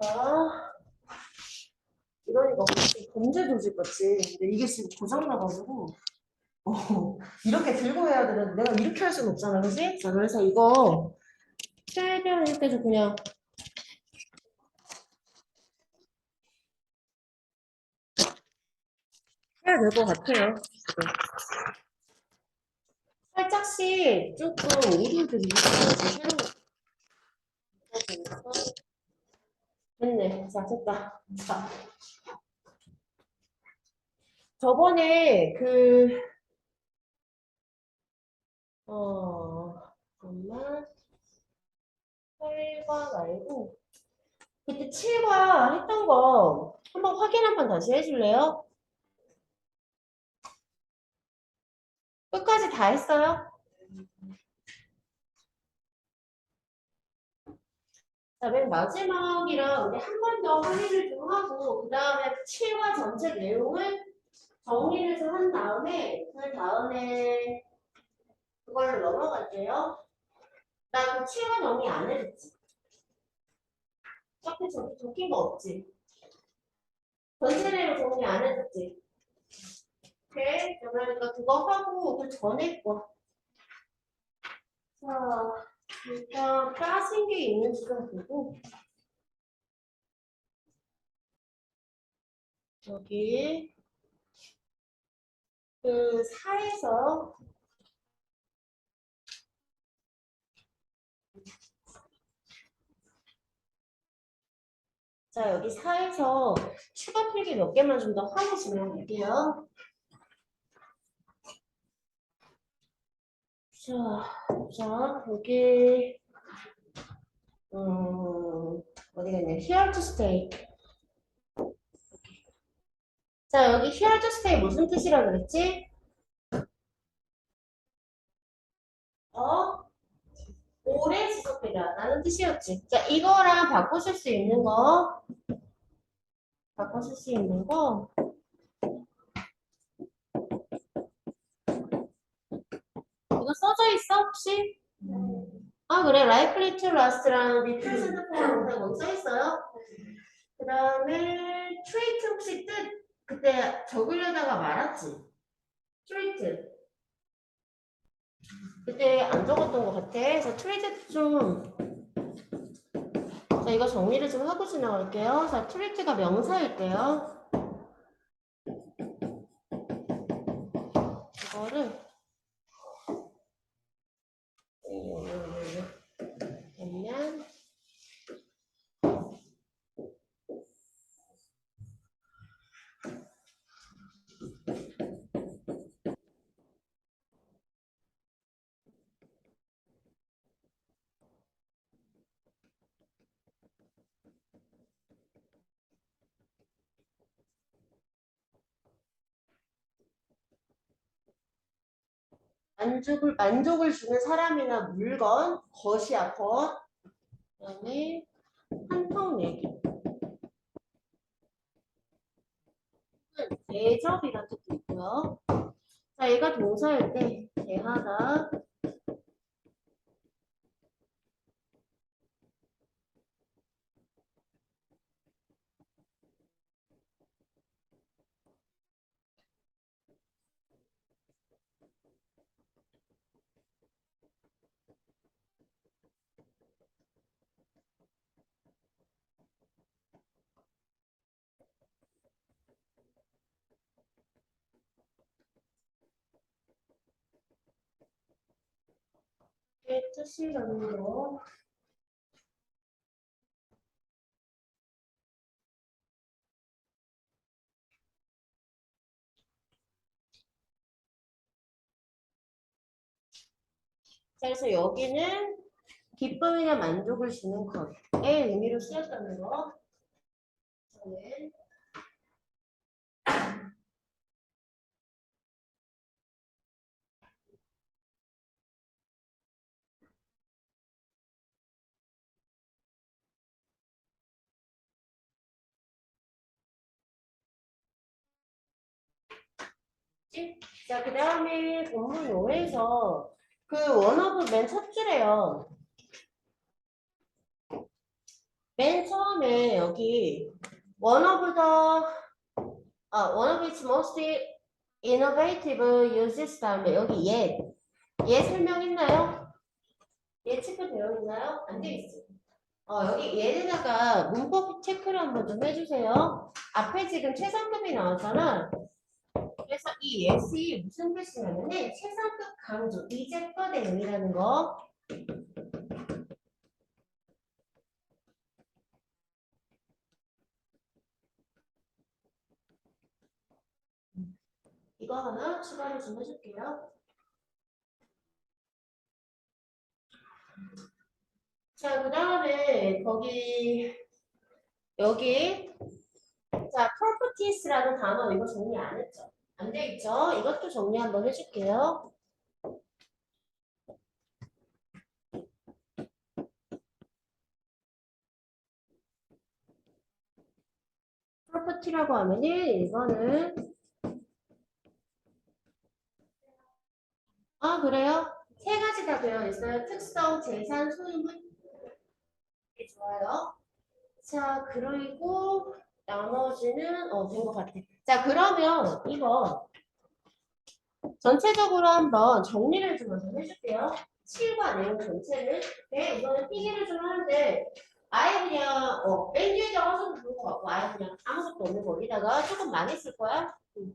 자, 이러니까 범죄 조직 같지. 근데 이게 지금 고장나가지고, 어, 이렇게 들고 해야 되는데 내가 이렇게 할 수는 없잖아, 그지? 자, 그래서 이거 이렇게 좀 그냥 해야 될 것 같아요. 살짝씩 조금 오류들이 있어서 새로 됐네. 자, 됐다. 자. 저번에 그, 어, 잠깐만. 8과 말고, 그때 7과 했던 거 한번 확인 한번 다시 해줄래요? 끝까지 다 했어요? 자, 맨 마지막이랑 우리 한번 더 확인을 좀 하고, 그 다음에 7과 전체 내용을 정리를 좀한 다음에, 그 다음에 그걸로 넘어갈게요. 나그 7과 정리 안 해줬지? 앞에 저기 적힌 거 없지? 전체 내용 정리 안 해줬지? 오케이. 그러니까 그거 하고, 그 전에 거. 자, 일단 빠진 게 있는지 좀 보고. 여기 그 4에서 자 여기 4에서 추가 필기 몇 개만 좀더 하고 진행할게요. 자, 자 여기 음 어디겠냐? Here to stay. 자 여기 here to stay 무슨 뜻이라 그랬지? 어? 오래 지속되다 라는 뜻이었지. 자 이거랑 바꾸실 수 있는 거 바꾸실 수 있는 거 써져 있어 혹시? 아 그래 likely to be present form 동사 거기 써 있어요? 그 다음에 trait 혹시 뜻 그때 적으려다가 말았지? trait 그때 안 적었던 것 같아. 그래서 트레이트 좀. 자, 이거 정리를 좀 하고 지나갈게요. 자, 트레이트가 명사일 때요. 이거를. 그러면 만족을 만족을 주는 사람이나 물건 것이야 것 그 다음에 한통 얘기 대접이라는 뜻도 있고요. 자, 얘가 동사일 때 대하다 뜻이라는 거. 자, 그래서 여기는 기쁨이나 만족을 주는 것의 의미로 쓰였다는 거. 저는 자, 그 다음에 본문 5에서 그 원어브 맨 첫 줄에요. 맨 처음에 여기 one of the 아, one of its most innovative uses 다음에 여기 얘, 얘 설명 있나요? 얘 체크 되어 있나요? 안 되어 있어요. 어, 여기 얘에다가 문법 체크를 한번 좀 해주세요. 앞에 지금 최상급이 나왔잖아. 그래서 이 예시 무슨 뜻이냐면은 최상급 강조, 이제껏 대응이라는 거. 이거 하나 추가로 좀 해줄게요. 자, 그 다음에 거기 여기 자, properties라는 단어 이거 정리 안 했죠? 안돼 있죠? 이것도 정리 한번 해줄게요. property라고 하면은 이거는 아 그래요? 세 가지 다 되어 있어요. 특성, 재산, 소유물. 네, 좋아요. 자 그리고 나머지는 어된 것 같아. 자 그러면 이거 전체적으로 한번 정리를 좀 해줄게요. 7과 내용 전체를. 네, 이거는 필기를 좀 하는데 아예 그냥 어, 맨 뒤에다가 하셔도 좋을 것 같고 아예 그냥 아무것도 없는 거기다가 조금 쓸 거야. 음.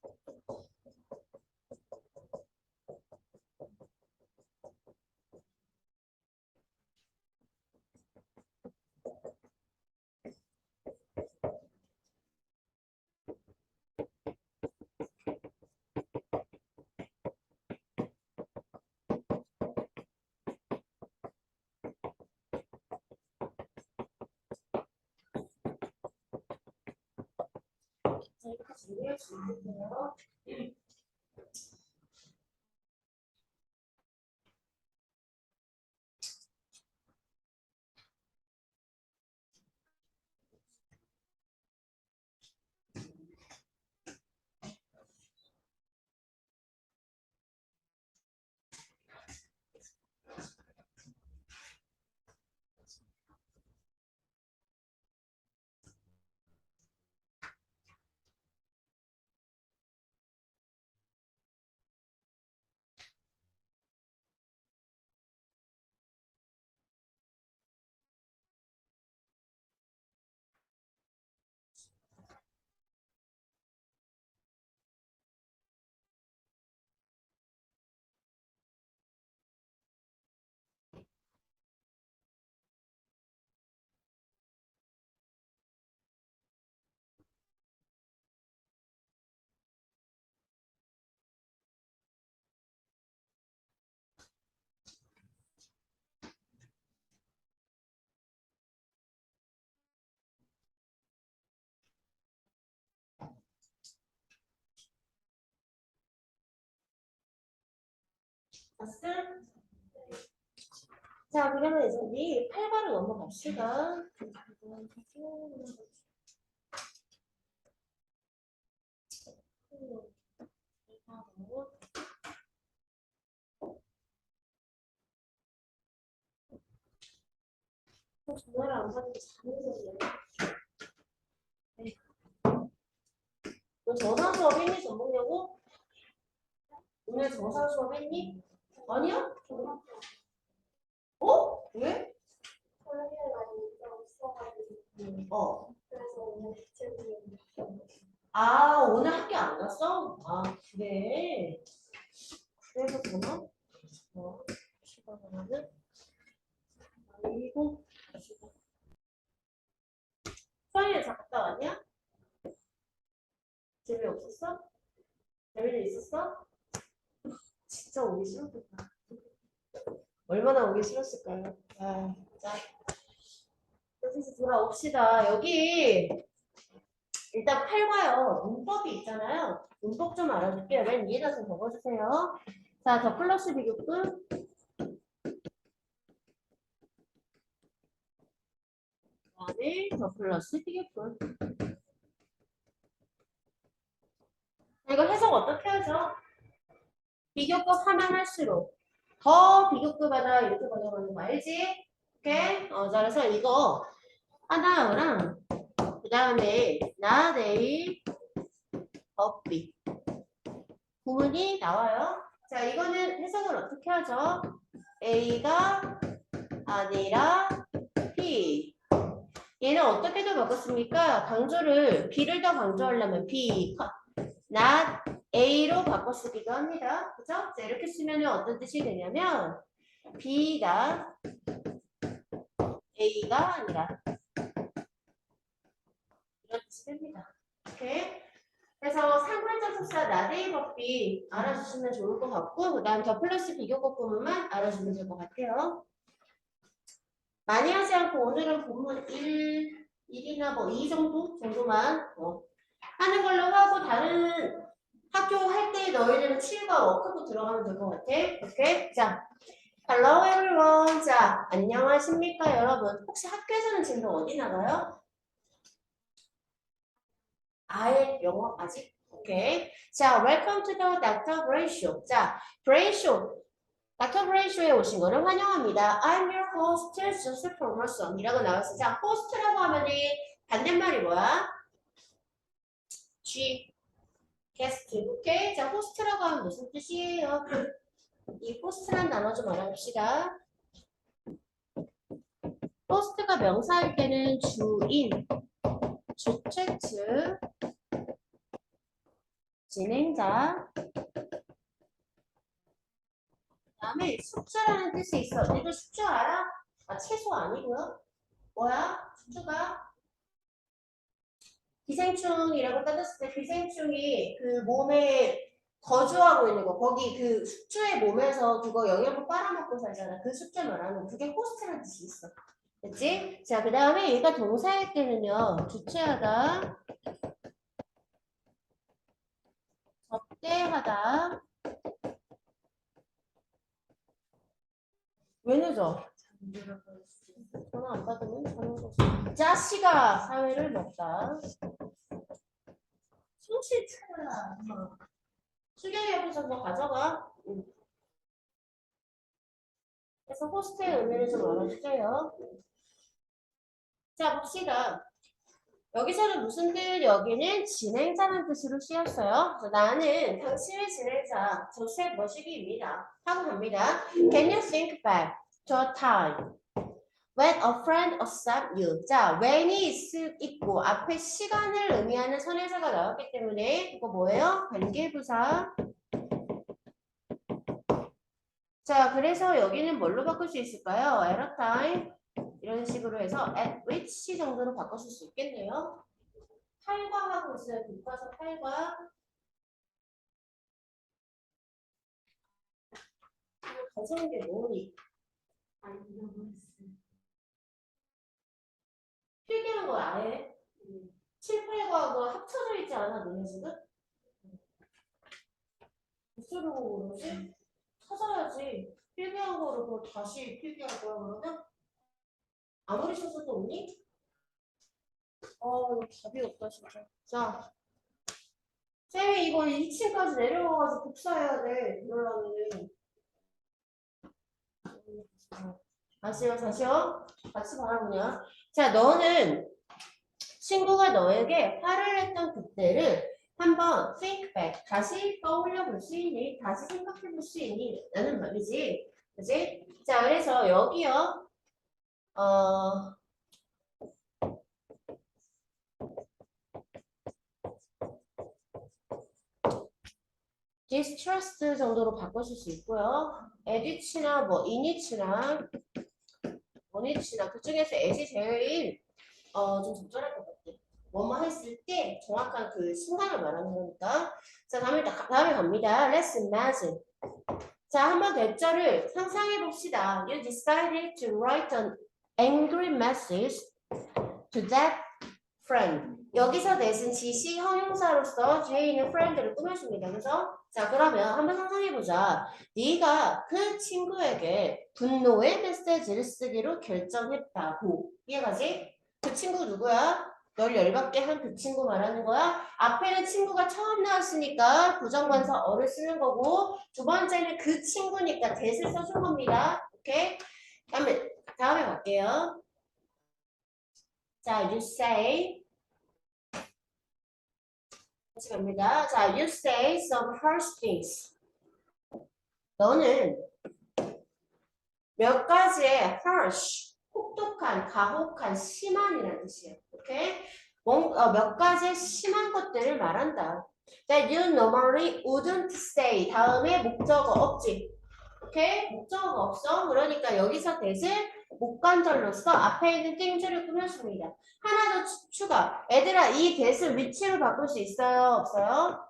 자, 이렇게 준비해 주세요. 자, 그러면 이제 우리 8과로 넘어갑시다. 전화를 안 받으면 잠이 너 정상 수업 했니? 전공여고? 오늘 정상 수업 했니? 아니야? 어? 왜? 어. 아, 오늘 학교 안 갔어? 아, 그래. 그래서 그나? 어, 시간은? 아이고. 수학여행 갔다 왔냐? 재미없었어? 재미는 있었어? 진짜 오기 싫었겠다. 얼마나 오기 싫었을까요? 아, 자. 여기서 돌아옵시다. 여기 일단 8과요. 문법이 있잖아요. 문법 좀 알아줄게요. 맨 위에다 좀 적어주세요. 자, 더 플러스 비교급. 더 플러스 비교급. 자, 이거 해석 어떻게 하죠? 비교급 하면 할수록 더 비교급 하다 이렇게 번역하는 거 알지? 오케이? 어, 자, 그래서 이거 하나랑 그 다음에 나, 내일, 법비 구문이 나와요. 자, 이거는 해석을 어떻게 하죠? A가 아니라 B 얘는 어떻게도 바꿨습니까? 강조를 B를 더 강조하려면 B, not A로 바꿔 쓰기도 합니다. 그죠? 자, 이렇게 쓰면 어떤 뜻이 되냐면 B가 A가 아니라 이런 뜻이 됩니다. 오케이? 그래서 상관적 속사 나대의 법비 알아주시면 좋을 것 같고 그 다음 더 플러스 비교급 부분만 알아주면 될 것 같아요. 많이 하지 않고 오늘은 본문 1, 1이나 뭐 2 정도 정도만 어, 하는 걸로 하고 다른 학교 할 때 너희들은 7과 워크북 들어가면 될 것 같아. 오케이? 자, Hello everyone. 자, 안녕하십니까 여러분. 혹시 학교에서는 지금 어디 나가요? 아예 영어 아직? 오케이. 자, welcome to the Dr. Bray Show. 자, Bray Show. Dr. Bray Show에 오신 거를 환영합니다. I'm your host, Joseph Formerson. 이라고 나왔어요. 자, host라고 하면은 반대말이 뭐야? G. 게스트. 오케이. 자, host라고 하면 무슨 뜻이에요? 이 host란 단어 좀 알아봅시다. host가 명사일 때는 주인, 주최 측, 진행자. 다음에 숙주라는 뜻이 있어. 너희들 숙주 알아? 아, 채소 아니고요. 뭐야? 숙주가 기생충이라고 따졌을 때 기생충이 그 몸에 거주하고 있는 거 거기 그 숙주의 몸에서 그거 영양분 빨아먹고 살잖아. 그 숙주 말하는 거. 그게 호스트라는 뜻이 있어. 됐지? 자, 그 다음에 얘가 동사일 때는요. 주체하다, 접대하다. 왜 늦어? 전화 안 받으면 자는 거지. 자식아 사회를 먹다. 손실 차라. 수경이 뭐 가져가. 응. 그래서 호스트의 의미를 좀 알아주세요. 자, 봅시다. 여기서는 무슨 뜻? 여기는 진행자라는 뜻으로 쓰였어요. 나는 당신의 진행자, 조셉 머시기입니다. 하고 갑니다. Can you think back a time when a friend accepted you? 자, when이 있, 있고 앞에 시간을 의미하는 선행사가 나왔기 때문에 이거 뭐예요? 관계부사. 자, 그래서 여기는 뭘로 바꿀 수 있을까요? at a time 이런 식으로 해서 at which 정도로 바꾸실 수 있겠네요. 8과 하고 있어요. 교과서 8과. 가져온 게 뭐니? 필기한 거 아예 7, 8과가 합쳐져 있지 않아, 너네 지금? 무슨 그러지? 찾아야지. 필기한 거를 그걸 다시 필기할 거야, 그러면? 아무리 쳐서도 없니? 어, 답이 없다, 진짜. 자. 쌤이 이거 2층까지 내려와가지고 복사해야 돼. 그러려면은. 다시요, 다시요. 같이 그냥. 자, 너는 친구가 너에게 화를 냈던 그때를 한번 think back. 다시 떠올려 볼 수 있니? 다시 생각해 볼 수 있니? 라는 말이지. 그지? 자, 그래서 여기요. 어, distrust 정도로 바꾸실 수 있고요. edit나 뭐 init나 원it나 그 중에서 ed이 제일 어, 좀 적절할 것 같아. 뭐뭐 했을 때 정확한 그 순간을 말하는 거니까. 자, 다음에, 다음에 갑니다. Let's imagine. 자, 한번 대절을 상상해 봅시다. You decided to write an angry message to that friend. 여기서 내신 지시 형용사로서 뒤에 있는 friend를 꾸며줍니다. 그래서 자 그러면 한번 상상해 보자. 네가 그 친구에게 분노의 메시지를 쓰기로 결정했다고 이해가지? 그 친구 누구야? 널 열받게 한 그 친구 말하는 거야? 앞에는 친구가 처음 나왔으니까 부정관사 어를 쓰는 거고 두 번째는 그 친구니까 대을 써준 겁니다. 오케이? 다음에 다음에 갈게요. 자, you say 갑니다. 자, you say some harsh things. 너는 몇 가지의 harsh, 혹독한, 가혹한, 심한이라는 뜻이에요. 오케이? 뭔- 어, 몇 가지의 심한 것들을 말한다. That you normally wouldn't say. 다음에 목적어 없지. 오케이? 목적어가 없어. 그러니까 여기서 대신 목관절로서 앞에 있는 띵줄을 꾸며줍니다. 하나 더 추- 추가. 얘들아, 이 대을 위치로 바꿀 수 있어요? 없어요?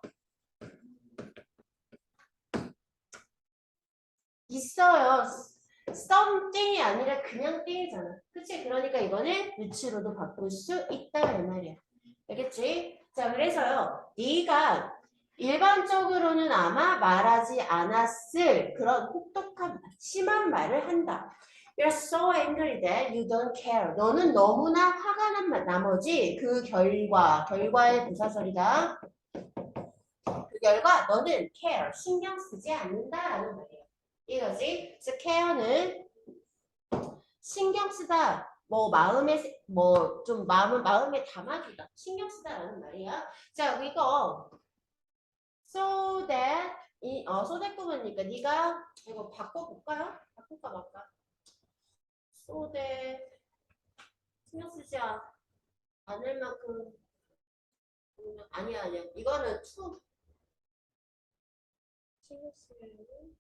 있어요. something이 아니라 그냥 띵이잖아. 그치? 그러니까 이거는 위치로도 바꿀 수 있다 이 말이야. 알겠지? 자, 그래서요. 네가 일반적으로는 아마 말하지 않았을 그런 혹독한 심한 말을 한다. You're so angry that you don't care. 너는 너무나 화가 난 마- 나머지 그 결과, 결과의 부사절이다. 그 결과 너는 care, 신경 쓰지 않는다라는 말이에요. 이거지? 그래서 care는 신경 쓰다, 뭐 마음에 뭐 좀 마음을 마음에 담아주다, 신경 쓰다라는 말이야. 자, 이거 so that 이 어, 꾸면니까 네가 이거 바꿔볼까요? 바꿀까 말까? That 신경 쓰지 않- 않을 만큼 음, 아니야 아니야 이거는 to 신경 쓰기에는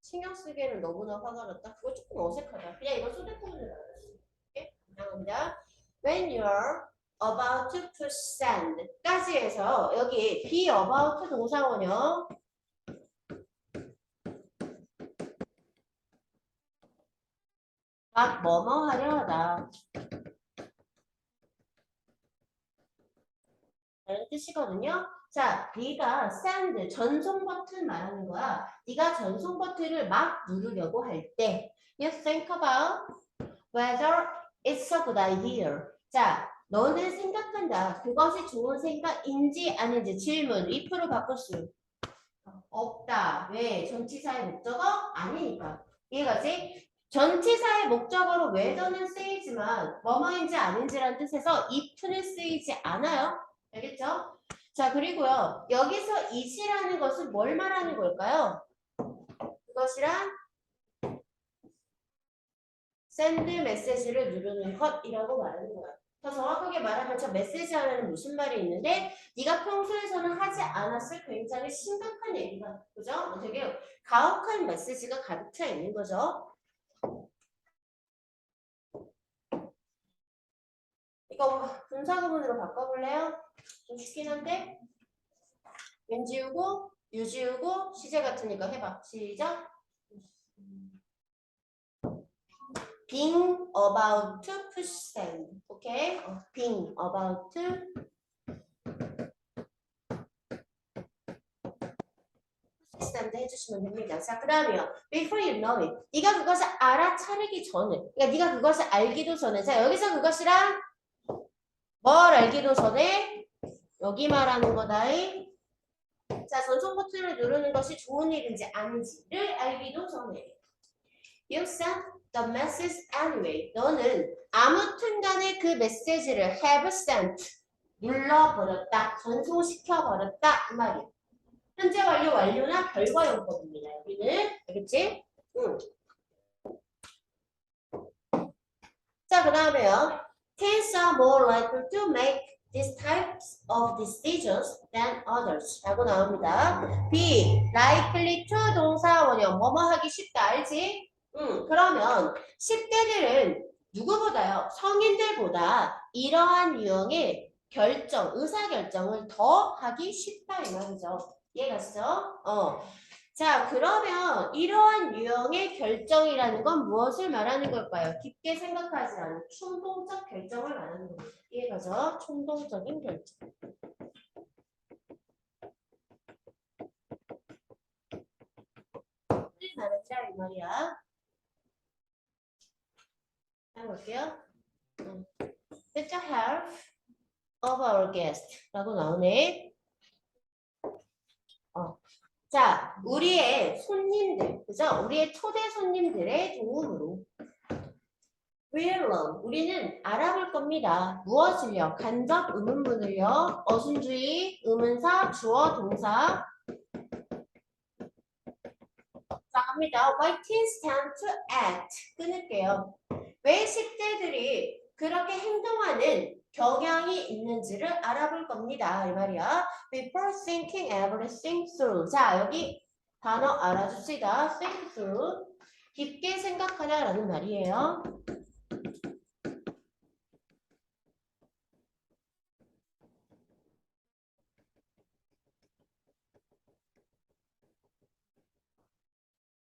신경 쓰기에는 너무나 화가 났다. 그거 조금 어색하다. 그냥 이거 소대포문을 알아주세요. 오케이? 감사합니다. When you're about to sand 까지 해서 여기 be about 동사원요. 막 뭐뭐 하려 하다. 라는 뜻이거든요. 자, 네가 sand 전송 버튼 말하는 거야. 네가 전송 버튼을 막 누르려고 할 때, you think about whether it's a good idea. 자, 너는 생각한다. 그것이 좋은 생각인지 아닌지 질문 if로 바꿀 수 없다. 왜? 전치사의 목적어 아니니까. 이해가지? 전치사의 목적어로 whether는 쓰이지만 뭐뭐인지 아닌지라는 뜻에서 if는 쓰이지 않아요. 알겠죠? 자, 그리고요. 여기서 it이라는 것은 뭘 말하는 걸까요? 그것이란 send 메시지를 누르는 것이라고 말하는 거야. 더 정확하게 말하면 저 메시지 하나는 무슨 말이 있는데 네가 평소에서는 하지 않았을 굉장히 심각한 얘기가 그죠? 되게 가혹한 메시지가 가득 차 있는 거죠. 이거 분사 구문으로 바꿔볼래요? 좀 쉽긴 한데? 연 지우고 유 지우고 시제 같으니까 해봐. 시작. Being about to sand 오케이? 어, being about to sand 해주시면 됩니다. 자 그 다음에요 before you know it 네가 그것을 알아차리기 전에 그러니까 네가 그것을 알기도 전에 자 여기서 그것이랑 뭘 알기도 전에 여기 말하는 거다이. 자, 전송 버튼을 누르는 것이 좋은 일인지 아닌지를 알기도 전에. You sent the message anyway. 너는 아무튼 간에 그 메시지를 have sent. 눌러버렸다. 전송시켜버렸다. 이 말이야. 현재 완료 완료나 결과용법입니다. 여기는. 알겠지? 응. 자, 그 다음에요. Teens are more likely to make these types of decisions than others. 라고 나옵니다. be likely to 동사 원형 뭐뭐 하기 쉽다 알지? 응. 그러면 10대들은 누구보다요? 성인들보다 이러한 유형의 결정, 의사 결정을 더 하기 쉽다 이 말이죠. 이해 갔어? 어. 자, 그러면 이러한 유형의 결정이라는 건 무엇을 말하는 걸까요? 깊게 생각하지 않은 충동적 결정을 말하는 겁니다. 이해가죠? 충동적인 결정. 무슨 말인지 이 말이야. 해볼게요. 음. With the help of our guest 라고 나오네. 어. 자, 우리의 손님들, 그죠? 우리의 초대 손님들의 도움으로 We'll. 우리는 알아볼 겁니다. 무엇을요? 간접 의문문을요. 어순주의, 의문사, 주어, 동사. 자, 갑니다. Why teens tend to act. 끊을게요. 왜 10대들이 그렇게 행동하는 경향이 있는지를 알아볼 겁니다. 이 말이야. Before thinking everything through. 자, 여기 단어 알아줍시다. think through. 깊게 생각하다라는 말이에요.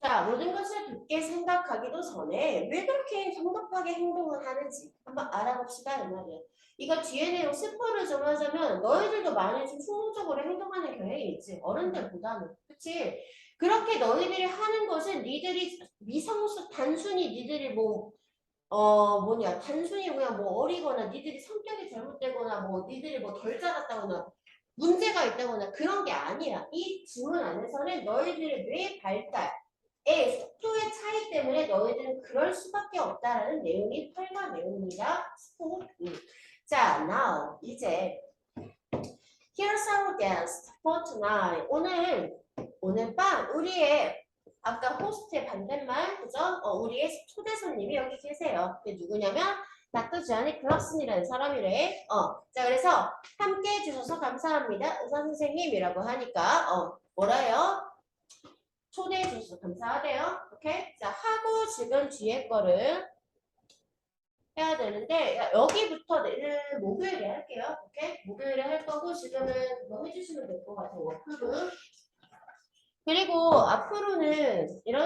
자, 모든 것을 깊게 생각하기도 전에 왜 그렇게 성급하게 행동을 하는지 한번 알아봅시다 이 말이에요. 이거 뒤에 내용 스포를 좀 하자면 너희들도 많이 좀 충동적으로 행동하는 경향이 있지 어른들보다는 그치? 그렇게 너희들이 하는 것은 니들이 미성숙 단순히 니들이 뭐 어 뭐냐 단순히 그냥 뭐 어리거나 니들이 성격이 잘못되거나 뭐 니들이 뭐 덜 자랐다거나 문제가 있다거나 그런 게 아니야 이 지문 안에서는 너희들의 뇌 발달의 속도의 차이 때문에 너희들은 그럴 수밖에 없다라는 내용이 활과 내용입니다 스포 음. 자, now 이제 here's our guest for tonight. 오늘 오늘 밤 우리의 아까 호스트의 반대말 그죠? 어, 우리의 초대 손님이 여기 계세요. 그게 누구냐면 닥터 주아니 클락슨이라는 사람이래. 어, 자 그래서 함께 해주셔서 감사합니다. 의사 선생님이라고 하니까 어 뭐라요? 초대해 주셔서 감사하대요. 오케이? 자, 하고 지금 뒤에 거를 해야 되는데 야, 여기부터 내일 목요일에 할게요. 오케이? 목요일에 할 거고 지금은 그거 해주시면 될 것 같아요. 워크북. 그리고 앞으로는 이런